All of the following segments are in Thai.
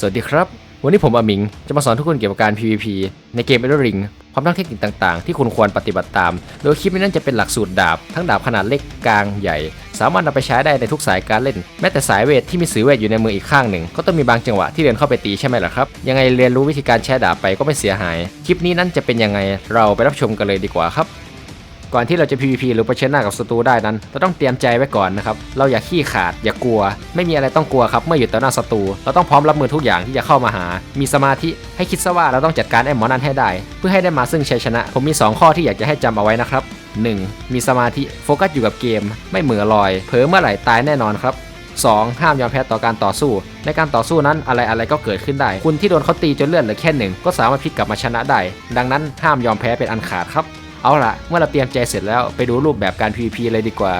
สวัสดีครับ วันนี้ผมอามิง จะมาสอนทุกคนเกี่ยวกับการ PVP ในเกม Elden Ring พร้อมทั้งเทคนิคต่างๆ ที่คุณควรปฏิบัติตาม โดยคลิปนี้นั้นจะเป็นหลักสูตรดาบ ทั้งดาบขนาดเล็กกลางใหญ่ สามารถนำไปใช้ได้ในทุกสายการเล่น แม้แต่สายเวทที่มีสือเวทอยู่ในมืออีกข้างหนึ่ง ก็ต้องมีบางจังหวะที่เดินเข้าไปตีใช่ไหมล่ะครับ ยังไงเรียนรู้วิธีการใช้ดาบไปก็ไม่เสียหาย คลิปนี้นั้นจะเป็นยังไง เราไปรับชมกันเลยดีกว่าครับ ก่อนที่เราจะ PVP หรือเผชิญหน้ากับศัตรูได้นั้น เราต้องเตรียมใจไว้ก่อนนะครับ เราอย่าขี้ขาด อย่ากลัว ไม่มีอะไรต้องกลัวครับ เมื่ออยู่ต่อหน้าศัตรู เราต้องพร้อมรับมือทุกอย่างที่จะเข้ามาหา มีสมาธิ ให้คิดซะว่าเราต้องจัดการไอ้หมอนั้นให้ได้ เพื่อให้ได้มาซึ่งชัยชนะ ผมมี 2 ข้อที่อยากจะให้จำเอาไว้นะครับ 1. มีสมาธิ โฟกัสอยู่กับเกม ไม่เหมือลอย เผลอเมื่อไหร่ตายแน่นอนครับ 2. ห้ามยอมแพ้ต่อการต่อสู้ ในการต่อสู้นั้นอะไรอะไรก็เกิดขึ้นได้ คุณที่โดนเขาตีจนเลือดเหลือแค่หนึ่งก็สามารถพลิกกลับมาชนะได้ ดังนั้นห้ามยอมแพ้เป็นอันขาดครับ เอาล่ะ เมื่อเราเตรียมใจเสร็จแล้วไปดูรูปแบบการ PVP เลยดีกว่า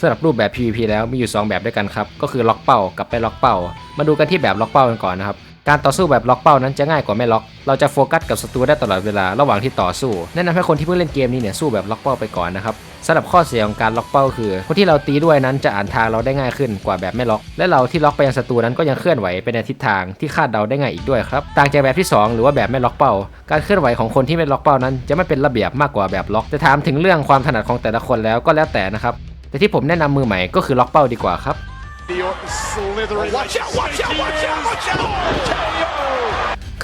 สำหรับรูปแบบ PVP แล้วมีอยู่ 2 แบบด้วยกันครับ ก็คือล็อกเป้ากับไปล็อกเป้า มาดูกันที่แบบล็อกเป้ากันก่อนนะครับ การต่อสู้แบบล็อกเป้านั้นจะง่ายกว่าไม่ล็อก เราจะโฟกัสกับศัตรูได้ตลอดเวลาระหว่างที่ต่อสู้ แนะนำให้คนที่เพิ่งเล่นเกมนี้เนี่ยสู้แบบล็อกเป้าไปก่อนนะครับสำหรับข้อเสียของการล็อกเป้าคือ คนที่เราตีด้วยนั้นจะอ่านทางเราได้ง่ายขึ้นกว่าแบบไม่ล็อก และเราที่ล็อกไปยังศัตรูนั้นก็ยังเคลื่อนไหวไปในทิศทางที่คาดเดาได้ง่ายอีกด้วยครับ ต่างจากแบบที่สองหรือว่าแบบไม่ล็อกเป้า การเคลื่อนไหวของคนที่ไม่ล็อกเป้านั้น จะไม่เป็นระเบียบมากกว่าแบบล็อก จะถามถึงเรื่องความถนัดของแต่ละคนแล้วก็แล้วแต่นะครับ แต่ที่ผมแนะนำมือใหม่ก็คือล็อกเป้าดีกว่าครับ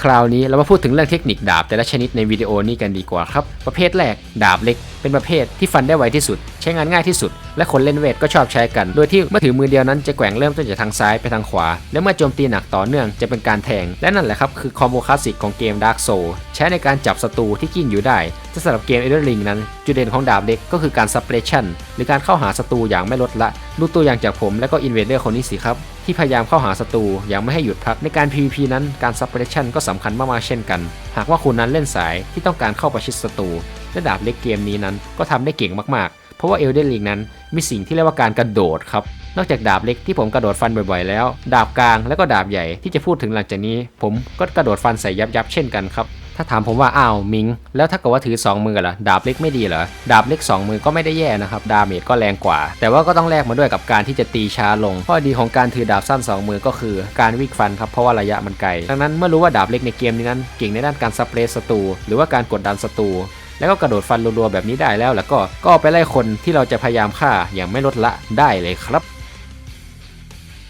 คราวนี้เรามาพูดถึงเรื่องเทคนิคดาบแต่ละชนิดในวิดีโอนี้กันดีกว่าครับ ประเภทแรกดาบเล็ก เป็นประเภทที่ฟันได้ไวที่สุด ใช้งานง่ายที่สุด และคนเล่นเวทก็ชอบใช้กัน โดยที่เมื่อถือมือเดียวนั้นจะแกว่งเริ่มต้นจากทางซ้ายไปทางขวา และเมื่อโจมตีหนักต่อเนื่องจะเป็นการแทง และนั่นแหละครับคือคอมโบคลาสสิกของเกม Dark Soul ใช้ในการจับศัตรูที่กิ้งอยู่ได้แต่สำหรับเกม Elden Ring นั้น จุดเด่นของดาบเล็กก็คือการ suppression หรือการเข้าหาศัตรูอย่างไม่ลดละดูตัวอย่างจากผมและก็ Invader คนนี้สิครับที่พยายามเข้าหาศัตรูอย่างไม่ให้หยุดพักในการ PVP นั้นการ suppression ก็สำคัญมากๆเช่นกัน หากว่าคุณนั้นเล่นสายที่ต้องการเข้าประชิดศัตรูและดาบเล็กเกมนี้นั้นก็ทำได้เก่งมากๆ เพราะว่า Elden Ring นั้น มีสิ่งที่เรียกว่าการกระโดดครับ นอกจากดาบเล็กที่ผมกระโดดฟันบ่อยๆ แล้ว ดาบกลางและก็ดาบใหญ่ที่จะพูดถึงหลังจากนี้ ผมก็กระโดดฟันใส่ยับๆเช่นกันครับถ้าถามผมว่าอ้าวมิง แล้วถ้าเกิดว่าถือ 2 มือล่ะดาบเล็กไม่ดีเหรอดาบเล็ก 2 มือก็ไม่ได้แย่นะครับดาเมจก็แรงกว่า แต่ว่าก็ต้องแลกมาด้วยกับการที่จะตีช้าลงข้อดีของการถือดาบสั้น 2 มือก็คือการวิ่งฟันครับเพราะว่าระยะมันไกลดังนั้นเมื่อรู้ว่าดาบเล็กในเกมนี้นั้นเก่งในด้านการซับเรสศัตรูหรือว่าการกดดันศัตรู แล้วก็กระโดดฟันรัวๆแบบนี้ได้แล้ว แล้วก็ก็ไปไล่คนที่เราจะพยายามฆ่าอย่างไม่ลดละได้เลยครับ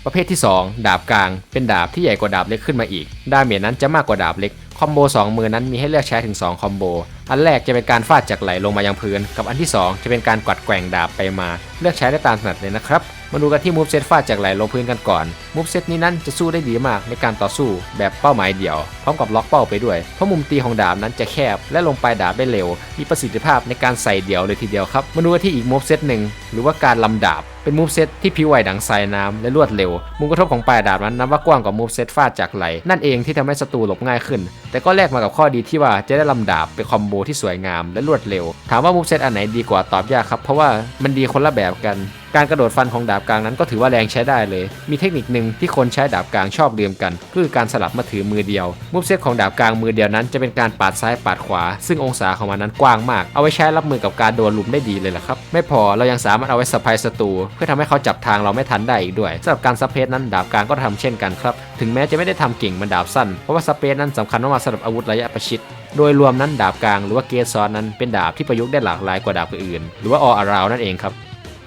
ประเภทที่ 2 ดาบกลาง เป็นดาบที่ใหญ่กว่าดาบเล็กขึ้นมาอีก ดาเมจนั้นจะมากกว่าดาบเล็ก คอมโบ 2 มือนั้นมีให้เลือกใช้ถึง 2 คอมโบ อันแรกจะเป็นการฟาดจากไหลลงมายังพื้น กับอันที่ 2 จะเป็นการกวัดแกว่งดาบไปมา เลือกใช้ได้ตามถนัดเลยนะครับ มาดูกันที่มูฟเซตฟาดจากไหลลงพื้นกันก่อนมูฟเซตนี้นั้นจะสู้ได้ดีมากในการต่อสู้แบบเป้าหมายเดี่ยว พร้อมกับล็อกเป้าไปด้วย เพราะมุมตีของดาบนั้นจะแคบ และลงปลายดาบได้เร็ว มีประสิทธิภาพในการใส่เดี่ยวเลยทีเดียวครับ มาดูกันที่อีกมูฟเซตหนึ่งหรือว่าการลำดาบเป็นมูฟเซตที่ผิวไหวดังทรายน้ำและรวดเร็ว มุมกระทบของปลายดาบนั้นนับว่ากว้างกว่ามูฟเซตฟาดจากไหล นั่นเองที่ทำให้ศัตรูหลบง่ายขึ้น แต่ก็แลกมากับข้อดีที่ว่าจะได้ลำดาบเป็นคอมโบที่สวยงามและรวดเร็ว ถามว่ามูฟเซตอันไหนดีกว่าตอบยากครับ เพราะว่ามันดีคนละแบบกัน การกระโดดฟันของดาบกลางนั้นก็ถือว่าแรงใช้ได้เลย มีเทคนิคหนึ่งที่คนใช้ดาบกลางชอบลืมกัน คือการสลับมาถือมือเดียว มูฟเซตของดาบกลางมือเดียวนั้นจะเป็นการปาดซ้ายปาดขวา ซึ่งองศาของมันนั้นกว้างมาก เอาไว้ใช้รับมือกับการโดนลุมได้ดีเลยล่ะครับ ไม่พอเรายังสามารถเอาไว้สะพายศัตรูเพื่อทำให้เขาจับทางเราไม่ทันได้อีกด้วยสำหรับการซับเพสนั้นดาบกลางก็ทำเช่นกันครับ ถึงแม้จะไม่ได้ทำเก่งเหมือนดาบสั้น เพราะว่าสเปซนั้นสำคัญมากสำหรับอาวุธระยะประชิดโดยรวมนั้นดาบกลางหรือว่าเกซอนนั้นเป็นดาบที่ประยุกต์ได้หลากหลายกว่าดาบอื่น หรือว่าออาราวนั่นเองครับ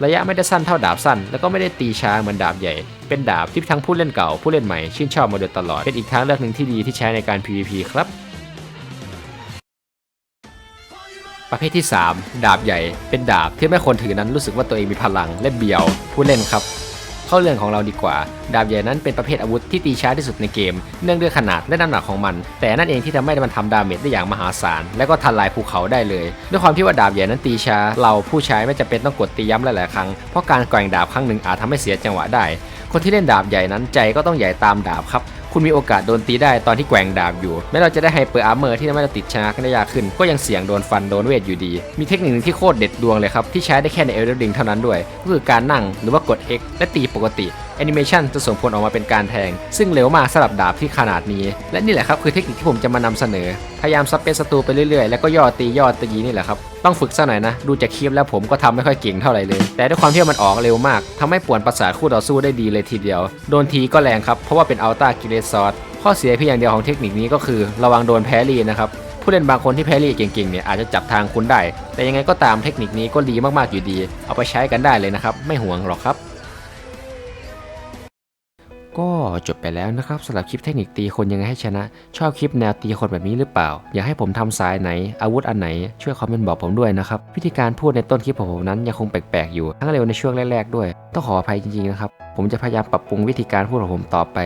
ระยะไม่ได้สั้นเท่าดาบสั้น แล้วก็ไม่ได้ตีช้าเหมือนดาบใหญ่ เป็นดาบที่ทั้งผู้เล่นเก่าผู้เล่นใหม่ชื่นชอบมาโดยตลอด เป็นอีกทางเลือกหนึ่งที่ดีที่ใช้ในการ PVP ครับ ประเภทที่ 3 ดาบใหญ่ เป็นดาบที่ไม่คนถือนั้นรู้สึกว่าตัวเองมีพลังและเบียวผู้เล่นครับ เข้าเรื่องของเราดีกว่า ดาบใหญ่นั้นเป็นประเภทอาวุธที่ตีช้าที่สุดในเกม เนื่องด้วยขนาดและน้ำหนักของมัน แต่นั่นเองที่ทำให้มันทำดาเมจได้อย่างมหาศาล และก็ทลายภูเขาได้เลย ด้วยความที่ว่าดาบใหญ่นั้นตีช้า เราผู้ใช้ไม่จำเป็นต้องกดตีย้ำหลายๆครั้ง เพราะการแกว่งดาบครั้งหนึ่งอาจทำให้เสียจังหวะได้ คนที่เล่นดาบใหญ่นั้นใจก็ต้องใหญ่ตามดาบครับ คุณมีโอกาสโดนตีได้ตอนที่แกว่งดาบอยู่ แม้เราจะได้ไฮเปอร์อาร์เมอร์ที่ทำให้เราติดชนะกันได้ยากขึ้น ก็ยังเสี่ยงโดนฟันโดนเวทอยู่ดี มีเทคนิคหนึงที่โคตรเด็ดดวงเลยครับ ที่ใช้ได้แค่ในเอลเดอร์ดิงเท่านั้นด้วย ก็คือการนั่งหรือว่ากด X และตีปกติ แอนิเมชันจะส่งผลออกมาเป็นการแทง ซึ่งเร็วมากสำหรับดาบที่ขนาดนี้ และนี่แหละครับคือเทคนิคที่ผมจะมานำเสนอ พยายามซับเป็นศัตรูไปเรื่อยๆ แล้วก็ย่อตีย่อตีนี่แหละครับ ต้องฝึกซะหน่อยนะ ดูจากคลิปแล้วผมก็ทำไม่ค่อยเก่งเท่าไหร่เลย แต่ด้วยความที่มันออกเร็วมากทำให้ป่วนประสาทคู่ต่อสู้ได้ดีเลยทีเดียว โดนทีก็แรงครับ เพราะว่าเป็นอัลต้ากิเลสซอสข้อเสียเพียงอย่างเดียวของเทคนิคนี้ก็คือระวังโดนแพรี่นะครับผู้เล่นบางคนที่แพรรี่เก่งๆเนี่ยอาจจะจับทางคุณได้ แต่ยังไงก็ตามเทคนิคนี้ก็ดีมากๆอยู่ดี เอาไปใช้กันได้เลยนะครับ ไม่ห่วงหรอกครับ ก็จบไปแล้วนะครับสำหรับคลิปเทคนิคตีคนยังไงให้ชนะ ชอบคลิปแนวตีคนแบบนี้หรือเปล่า อยากให้ผมทำสายไหน อาวุธอันไหน ช่วยคอมเมนต์บอกผมด้วยนะครับ วิธีการพูดในต้นคลิปของผมนั้นยังคงแปลกๆอยู่ทั้งเร็วในช่วงแรกๆด้วย ต้องขออภัยจริงๆนะครับ ผมจะพยายามปรับปรุงวิธีการพูดของผมต่อไป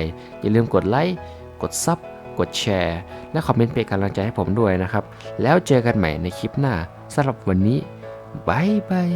อย่าลืมกดไลค์กดซับกดแชร์ และคอมเมนต์เป็นกำลังใจให้ผมด้วยนะครับแล้วเจอกันใหม่ในคลิปหน้าสำหรับวันนี้บายบาย